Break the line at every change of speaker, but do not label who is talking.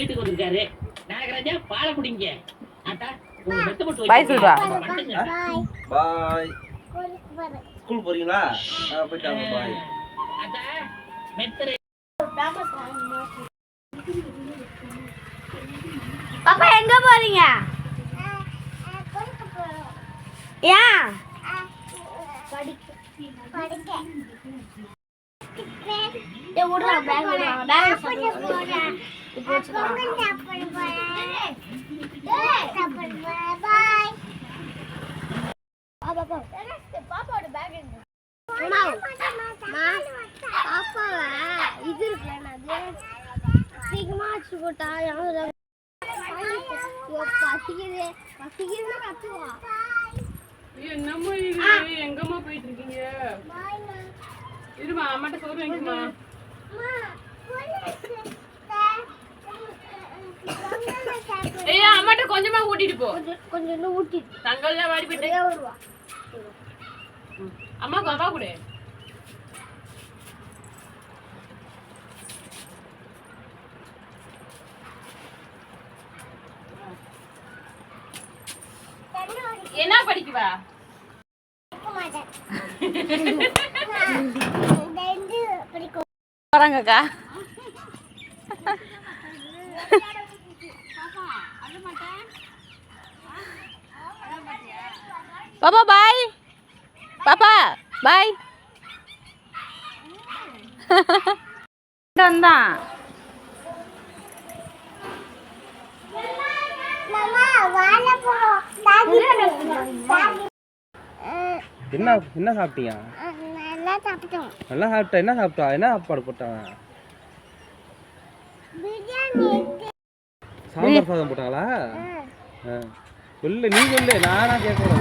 வீட்டுக்கு வந்திருக்காரு. நாகராஜா பாலை குடிங்க. ஆட்டா
Bye சொல்றா.
பாய் ஸ்கூல் போறீங்களா? போயிட்டாங்க பாய்.
ஆட்டா மெத்தரை
பாப்பா எங்க போறீங்க? ஏன் ஏய், விட்றா, பாப்பாவோட பேக் பாப்பாவை இது? இருக்குல்ல சீக்கிரமா வச்சு போட்டா யாரும் பசிக்குது பசிக்குதுன்னு கத்துவா
என்னம்மா இது எங்கம்மா போயிட்டு இருக்கீங்க இருமா அம்மாட்ட சோறு ஏய் அம்மாட்ட ஊட்டிட்டு போ.
கொஞ்சம் கொஞ்சம் ஊட்டி
தங்கல்ல வாடி போயிட்டு.
வருவா
அம்மா கவா கொடு. என்ன படிக்குவா? வராங்கக்கா. பாப்பா பாய் பாப்பா பாய் வந்தான்
என்ன என்ன சாப்பிட்டீங்க
நல்லா சாப்பிட்டோம்.
நல்லா சாப்பிட்டா என்ன சாப்பிட்டா? என்ன சாப்பாடு போட்டாங்க சாம்பார் சாதம் போட்டாங்களா? ஆ. சொல்லு நீ சொல்லு நானா கேட்கல